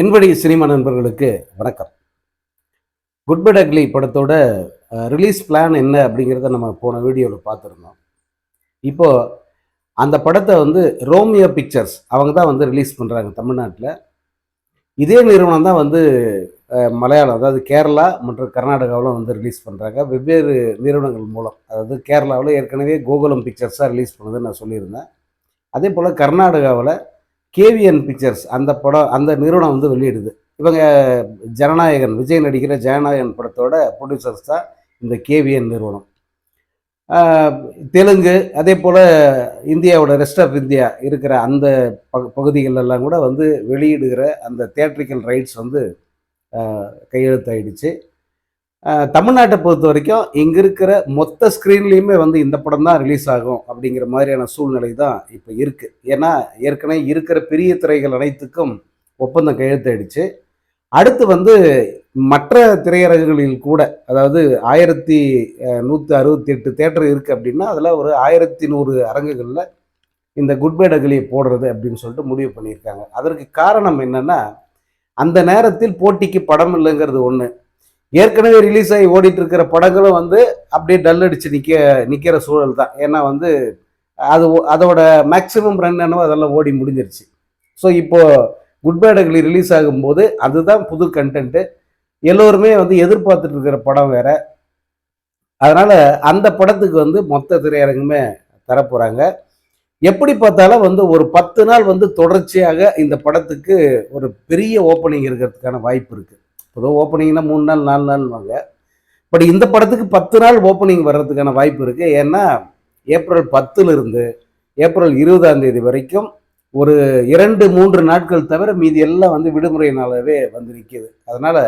என்படி cinema நண்பர்களுக்கு வணக்கம். Good bad ugly படத்தோட ரிலீஸ் பிளான் என்ன அப்படிங்கிறத நம்ம போன வீடியோவில் பார்த்துருந்தோம். இப்போ அந்த படத்தை வந்து ரோமியோ பிக்சர்ஸ் அவங்க தான் வந்து ரிலீஸ் பண்ணுறாங்க தமிழ்நாட்டில். இதே நிறுவனம் தான் வந்து மலையாளம் அதாவது கேரளா மற்றும் கர்நாடகாவில் வந்து ரிலீஸ் பண்ணுறாங்க வெவ்வேறு நிறுவனங்கள் மூலம். அதாவது கேரளாவில் ஏற்கனவே கோகுலம் பிக்சர்ஸாக ரிலீஸ் பண்ணதுன்னு நான் சொல்லியிருந்தேன். அதே போல் கர்நாடகாவில் கேவிஎன் பிக்சர்ஸ் அந்த படம் அந்த நிறுவனம் வந்து வெளியிடுது. இவங்க ஜனநாயகன் விஜய் நடிக்கிற ஜனநாயகன் படத்தோட ப்ரொடியூசர்ஸ் தான் இந்த கேவிஎன் நிறுவனம். தெலுங்கு அதே போல் இந்தியாவோட ரெஸ்ட் ஆஃப் இந்தியா இருக்கிற அந்த ப பகுதிகளெல்லாம் கூட வந்து வெளியிடுகிற அந்த தேட்ரிக்கல் ரைட்ஸ் வந்து கையெழுத்தாயிடுச்சு. தமிழ்நாட்டை பொறுத்த வரைக்கும் இங்கே இருக்கிற மொத்த ஸ்க்ரீன்லேயுமே வந்து இந்த படம் தான் ரிலீஸ் ஆகும் அப்படிங்கிற மாதிரியான சூழ்நிலை தான் இப்போ இருக்குது ஏன்னா ஏற்கனவே இருக்கிற பெரிய திரைகள் அனைத்துக்கும் ஒப்பந்தம் கையெழுத்தாயிடுச்சு. அடுத்து வந்து மற்ற திரையரங்குகளில் கூட அதாவது ஆயிரத்தி நூற்றி அறுபத்தி எட்டு தேட்டர் இருக்குது அப்படின்னா அதில் ஒரு ஆயிரத்தி நூறு அரங்குகளில் இந்த குட் போடுறது அப்படின்னு சொல்லிட்டு முடிவு பண்ணியிருக்காங்க. அதற்கு காரணம் என்னென்னா அந்த நேரத்தில் போட்டிக்கு படம் இல்லைங்கிறது ஒன்று ஏற்கனவே ரிலீஸ் ஆகி ஓடிட்டு இருக்கிற படங்களும் வந்து அப்படியே டல் அடிச்சு நிற்க நிற்கிற சூழல் தான். ஏன்னா வந்து அது அதோட மேக்சிமம் ரன் என்னவோ அதெல்லாம் ஓடி முடிஞ்சிருச்சு. ஸோ இப்போ குட் ரிலீஸ் ஆகும்போது அதுதான் புது கண்டென்ட்டு எல்லோருமே வந்து எதிர்பார்த்துட்டு இருக்கிற படம் வேற. அதனால அந்த படத்துக்கு வந்து மொத்த திரையரங்குமே தரப்போகிறாங்க எப்படி பார்த்தாலும் வந்து ஒரு பத்து நாள் வந்து தொடர்ச்சியாக இந்த படத்துக்கு ஒரு பெரிய ஓப்பனிங் இருக்கிறதுக்கான வாய்ப்பு இருக்குது பொதுவாக ஓப்பனிங்னா மூணு நாள் நாலு நாள்வாங்க பட் இந்த படத்துக்கு பத்து நாள் ஓப்பனிங் வர்றதுக்கான வாய்ப்பு இருக்குது ஏன்னா ஏப்ரல் பத்துலேருந்து ஏப்ரல் இருபதாம் தேதி வரைக்கும் ஒரு இரண்டு மூன்று நாட்கள் தவிர மீதி எல்லாம் வந்து விடுமுறை வந்து நிற்கிது அதனால்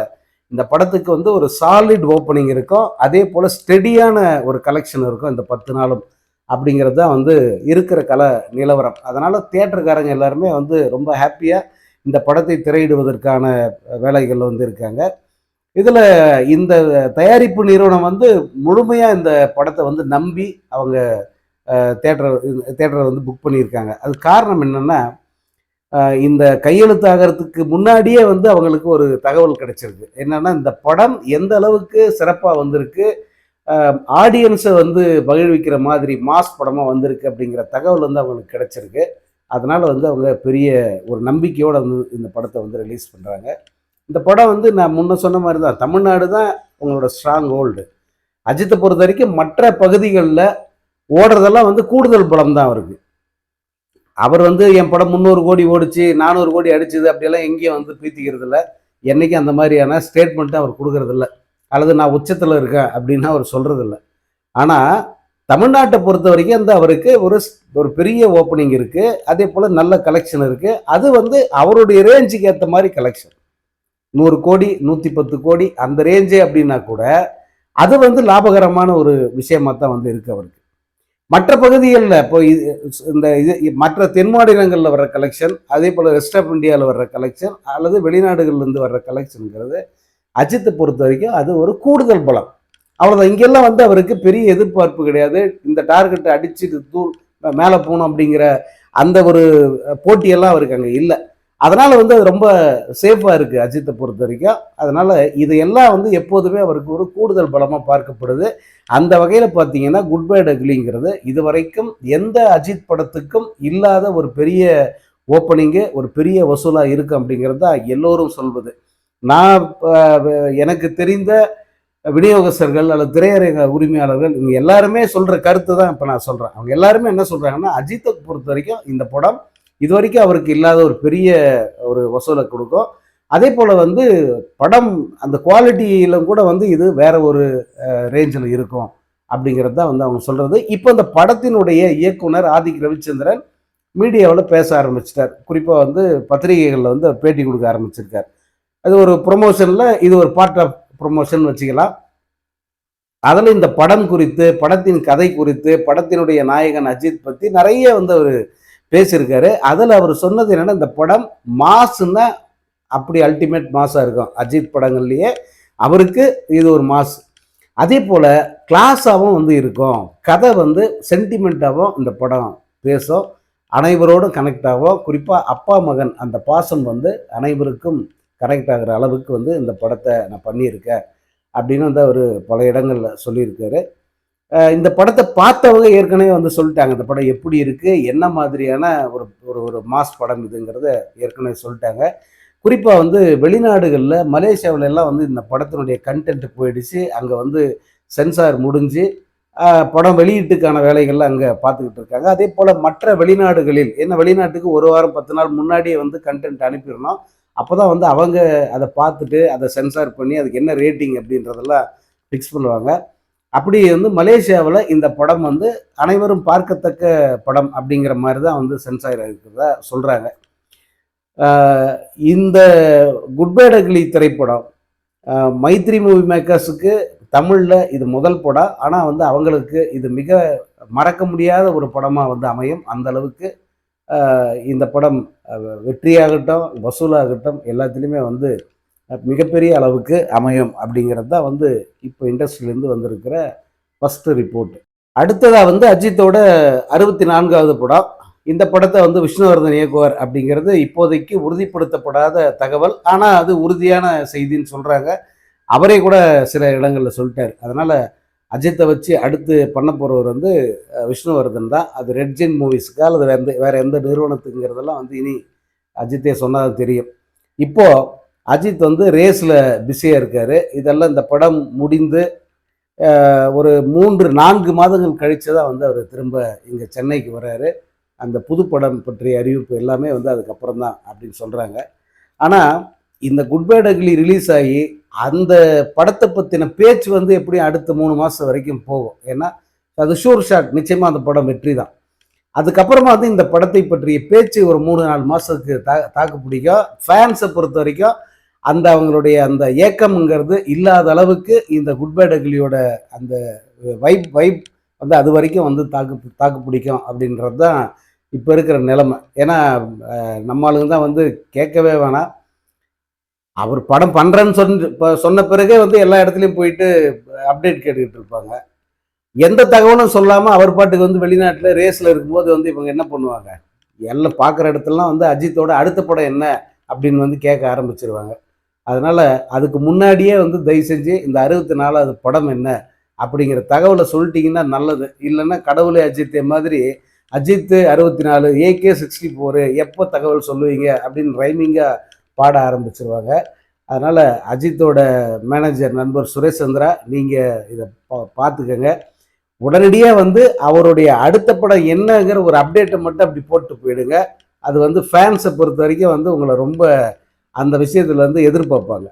இந்த படத்துக்கு வந்து ஒரு சாலிட் ஓப்பனிங் இருக்கும். அதே போல் ஸ்டெடியான ஒரு கலெக்ஷன் இருக்கும் இந்த பத்து நாளும் அப்படிங்கிறது தான் வந்து இருக்கிற கல நிலவரம். அதனால் தேட்டருக்காரங்க எல்லாருமே வந்து ரொம்ப ஹாப்பியாக இந்த படத்தை திரையிடுவதற்கான வேலைகள் வந்து இருக்காங்க. இதில் இந்த தயாரிப்பு நிறுவனம் வந்து முழுமையாக இந்த படத்தை வந்து நம்பி அவங்க தேட்டர் தேட்டரை வந்து புக் பண்ணியிருக்காங்க. அது காரணம் என்னென்னா இந்த கையெழுத்தாகிறதுக்கு முன்னாடியே வந்து அவங்களுக்கு ஒரு தகவல் கிடைச்சிருக்கு. என்னென்னா இந்த படம் எந்த அளவுக்கு சிறப்பாக வந்திருக்கு ஆடியன்ஸை வந்து மகிழ்விக்கிற மாதிரி மாஸ் படமாக வந்திருக்கு அப்படிங்கிற தகவல் வந்து அவங்களுக்கு கிடைச்சிருக்கு. அதனால் வந்து அவங்க பெரிய ஒரு நம்பிக்கையோடு வந்து இந்த படத்தை வந்து ரிலீஸ் பண்ணுறாங்க இந்த படம் வந்து நான் முன்ன சொன்ன மாதிரி தான் தமிழ்நாடு தான் உங்களோட ஸ்ட்ராங் ஹோல்டு அஜித்தை பொறுத்த வரைக்கும் மற்ற பகுதிகளில் ஓடுறதெல்லாம் வந்து கூடுதல் பலம் தான் அவருக்கு. அவர் வந்து என் படம் முந்நூறு கோடி ஓடிச்சு நானூறு கோடி அடிச்சுது அப்படியெல்லாம் எங்கேயும் வந்து பீத்திக்கிறது இல்லை என்னைக்கும் அந்த மாதிரியான ஸ்டேட்மெண்ட்டு அவர் கொடுக்கறதில்ல. அல்லது நான் உச்சத்தில் இருக்கேன் அப்படின்னு அவர் சொல்கிறதில்ல ஆனால் தமிழ்நாட்டை பொறுத்த வரைக்கும் அந்த அவருக்கு ஒரு ஒரு பெரிய ஓப்பனிங் இருக்குது அதே போல் நல்ல கலெக்ஷன் இருக்குது அது வந்து அவருடைய ரேஞ்சுக்கு ஏற்ற மாதிரி கலெக்ஷன் நூறு கோடி நூற்றி பத்து கோடி அந்த ரேஞ்சே அப்படின்னா கூட அது வந்து லாபகரமான ஒரு விஷயமாக தான் வந்து இருக்குது அவருக்கு. மற்ற பகுதிகளில் இப்போ இது- இந்த இது மற்ற தென் மாநிலங்களில் வர்ற கலெக்ஷன் அதே போல் ரெஸ்ட் ஆஃப் இந்தியாவில் வர்ற கலெக்ஷன் அல்லது வெளிநாடுகள்லேருந்து வர்ற கலெக்ஷனுங்கிறது அஜித்தை பொறுத்த வரைக்கும் அது ஒரு கூடுதல் பலம். அவ்வளோதான் இங்கெல்லாம் வந்து அவருக்கு பெரிய எதிர்பார்ப்பு கிடையாது. இந்த டார்கெட்டை அடிச்சுட்டு தூள் மேலே போகணும் அப்படிங்கிற அந்த ஒரு போட்டியெல்லாம் அவருக்கு அங்கே இல்லை. அதனால் வந்து அது ரொம்ப சேஃபாக இருக்குது அஜித்தை பொறுத்த வரைக்கும். அதனால் இதையெல்லாம் வந்து எப்போதுமே அவருக்கு ஒரு கூடுதல் பலமாக பார்க்கப்படுது. அந்த வகையில் பார்த்தீங்கன்னா குட் பை டக்லிங்கிறது இது வரைக்கும் எந்த அஜித் படத்துக்கும் இல்லாத ஒரு பெரிய ஓப்பனிங்கு ஒரு பெரிய வசூலாக இருக்குது அப்படிங்கிறது தான் எல்லோரும் சொல்வது. நான் எனக்கு தெரிந்த விநியோகஸ்தர்கள் அல்லது திரையரங்க உரிமையாளர்கள் இவங்க எல்லாருமே சொல்ற கருத்து தான் இப்போ நான் சொல்றேன். அவங்க எல்லாருமே என்ன சொல்றாங்கன்னா அஜித்தை பொறுத்த வரைக்கும் இந்த படம் இது வரைக்கும் அவருக்கு இல்லாத ஒரு பெரிய ஒரு வசூலை கொடுக்கும். அதே போல வந்து படம் அந்த குவாலிட்டியில கூட வந்து இது வேற ஒரு ரேஞ்சில் இருக்கும் அப்படிங்கிறது தான் வந்து அவங்க சொல்றது. இப்போ இந்த படத்தினுடைய இயக்குனர் ஆதிக் ரவிச்சந்திரன் மீடியாவில் பேச ஆரம்பிச்சிட்டார். குறிப்பாக வந்து பத்திரிகைகளில் வந்து பேட்டி கொடுக்க ஆரம்பிச்சிருக்கார். அது ஒரு ப்ரொமோஷனில் இது ஒரு பார்ட் ஆஃப் ப்ரொமோஷன் வச்சுக்கலாம். அதில் இந்த படம் குறித்து படத்தின் கதை குறித்து படத்தினுடைய நாயகன் அஜித் பற்றி நிறைய வந்து அவர் பேசியிருக்காரு. அதில் அவர் சொன்னது என்னென்னா இந்த படம் மாஸ்ன்னா அப்படி அல்டிமேட் மாஸாக இருக்கும். அஜித் படங்கள்லேயே அவருக்கு இது ஒரு மாஸ் அதே போல் கிளாஸாகவும் வந்து இருக்கும். கதை வந்து சென்டிமெண்ட்டாகவும் இந்த படம் பேசும். அனைவரோடும் கனெக்ட் ஆகும். குறிப்பாக அப்பா மகன் அந்த பாசம் வந்து அனைவருக்கும் கனெக்ட் ஆகிற அளவுக்கு வந்து இந்த படத்தை நான் பண்ணியிருக்கேன். அப்படின்னு வந்து அவர் பல இடங்களில் சொல்லியிருக்காரு. இந்த படத்தை பார்த்தவங்க ஏற்கனவே வந்து சொல்லிட்டாங்க. இந்த படம் எப்படி இருக்குது என்ன மாதிரியான ஒரு ஒரு ஒரு மாஸ் படம் இதுங்கிறத ஏற்கனவே சொல்லிட்டாங்க. குறிப்பாக வந்து வெளிநாடுகளில் மலேசியாவுல எல்லாம் வந்து இந்த படத்தினுடைய கண்டென்ட் போயிடுச்சு. அங்கே வந்து சென்சார் முடிஞ்சு படம் வெளியீட்டுக்கான வேலைகள்லாம் அங்கே பார்த்துக்கிட்டு இருக்காங்க. அதே போல் மற்ற வெளிநாடுகளில் என்ன வெளிநாட்டுக்கு ஒரு வாரம் பத்து நாள் முன்னாடியே வந்து கண்டென்ட் அனுப்பிடணும். அப்போ தான் வந்து அவங்க அதை பார்த்துட்டு அதை சென்சார் பண்ணி அதுக்கு என்ன ரேட்டிங் அப்படின்றதெல்லாம் ஃபிக்ஸ் பண்ணுவாங்க. அப்படி வந்து மலேசியாவில் இந்த படம் வந்து அனைவரும் பார்க்கத்தக்க படம் அப்படிங்கிற மாதிரி தான் வந்து சென்சார் இருக்கிறதா சொல்கிறாங்க இந்த குட்பேடகிளி திரைப்படம் மைத்ரி மூவி மேக்கர்ஸுக்கு தமிழில் இது முதல் படம். ஆனால் வந்து அவங்களுக்கு இது மிக மறக்க முடியாத ஒரு படமாக வந்து அமையும். அந்த அளவுக்கு இந்த படம் வெற்றியாகட்டும் வசூலாகட்டும் எல்லாத்துலேயுமே வந்து மிகப்பெரிய அளவுக்கு அமையும் அப்படிங்கிறது தான் வந்து இப்போ இண்டஸ்ட்ரியிலேருந்து வந்திருக்கிற ஃபஸ்ட்டு ரிப்போர்ட் அடுத்ததாக வந்து அஜித்தோட அறுபத்தி நான்காவது படம். இந்த படத்தை வந்து விஷ்ணுவர்தன் இயக்குவார் அப்படிங்கிறது இப்போதைக்கு உறுதிப்படுத்தப்படாத தகவல். ஆனால் அது உறுதியான செய்தின்னு சொல்கிறாங்க அவரே கூட சில இடங்களில் சொல்லிட்டார். அதனால் அஜித்தை வச்சு அடுத்து பண்ண போகிறவர் வந்து விஷ்ணுவர்தன் தான். அது ரெட் ஜெயின் மூவிஸ்க்கா அல்லது எந்த வேறு எந்த நிறுவனத்துங்கிறதெல்லாம் வந்து இனி அஜித்தே சொன்னால் தெரியும். இப்போது அஜித் வந்து ரேஸில் பிஸியாக இருக்கார். இதெல்லாம் இந்த படம் முடிந்து ஒரு மூன்று நான்கு மாதங்கள் கழித்து தான் வந்து அவர் திரும்ப இங்கே சென்னைக்கு வர்றாரு அந்த புது படம் பற்றிய அறிவிப்பு எல்லாமே வந்து அதுக்கப்புறம் தான் அப்படின்னு சொல்கிறாங்க ஆனால் இந்த குட் பை டக்லி ரிலீஸ் ஆகி அந்த படத்தை பற்றின பேச்சு வந்து எப்படியும் அடுத்த மூணு மாதம் வரைக்கும் போகும். ஏன்னா அது ஷூர் ஷாட் நிச்சயமாக அந்த படம் வெற்றி தான். அதுக்கப்புறமா வந்து இந்த படத்தை பற்றிய பேச்சு ஒரு மூணு நாலு மாதத்துக்கு தா தாக்கு பிடிக்கும். ஃபேன்ஸை பொறுத்த வரைக்கும் அந்த அவங்களுடைய அந்த ஏக்கம்ங்கிறது இல்லாத அளவுக்கு இந்த குட் பை டக்லியோட அந்த வைப் வைப் வந்து அது வரைக்கும் வந்து தாக்கு தாக்கு பிடிக்கும் அப்படின்றது தான் இப்போ இருக்கிற நிலைமை. ஏன்னா அஹ், நம்ம ஆளுங்க தான் வந்து கேட்கவே வேணாம். அவர் படம் பண்ணுறேன்னு சொன்ன இப்போ சொன்ன பிறகே வந்து எல்லா இடத்துலையும் போயிட்டு அப்டேட் கேட்டுக்கிட்டு இருப்பாங்க. எந்த தகவலும் சொல்லாமல் அவர் பாட்டுக்கு வந்து வெளிநாட்டில் ரேஸில் இருக்கும்போது வந்து இவங்க என்ன பண்ணுவாங்க? எல்லாம் பார்க்குற இடத்துலலாம் வந்து அஜித்தோட அடுத்த படம் என்ன அப்படின்னு வந்து கேட்க ஆரம்பிச்சிருவாங்க. அதனால் அதுக்கு முன்னாடியே வந்து தயவு செஞ்சு இந்த அறுபத்தி நாலாவது படம் என்ன அப்படிங்கிற தகவலை சொல்லிட்டீங்கன்னா நல்லது. இல்லைன்னா கடவுளே அஜித்தே மாதிரி அஜித்து அறுபத்தி நாலு ஏகே சிக்ஸ்டி ஃபோரு எப்போ தகவல் சொல்லுவீங்க அப்படின்னு ரைமிங்காக பாட ஆரம்பிச்சிருவாங்க. அதனால் அஜித்தோட மேனேஜர் நண்பர் சுரேஷ் சந்திரா நீங்கள் இதை பா பார்த்துக்கங்க உடனடியாக வந்து அவருடைய அடுத்த படம் என்னங்கிற ஒரு அப்டேட்டை மட்டும் அப்படி போட்டு போயிடுங்க. அது வந்து ஃபேன்ஸை பொறுத்த வரைக்கும் வந்து உங்களை ரொம்ப அந்த விஷயத்தில் வந்து எதிர்பார்ப்பாங்க.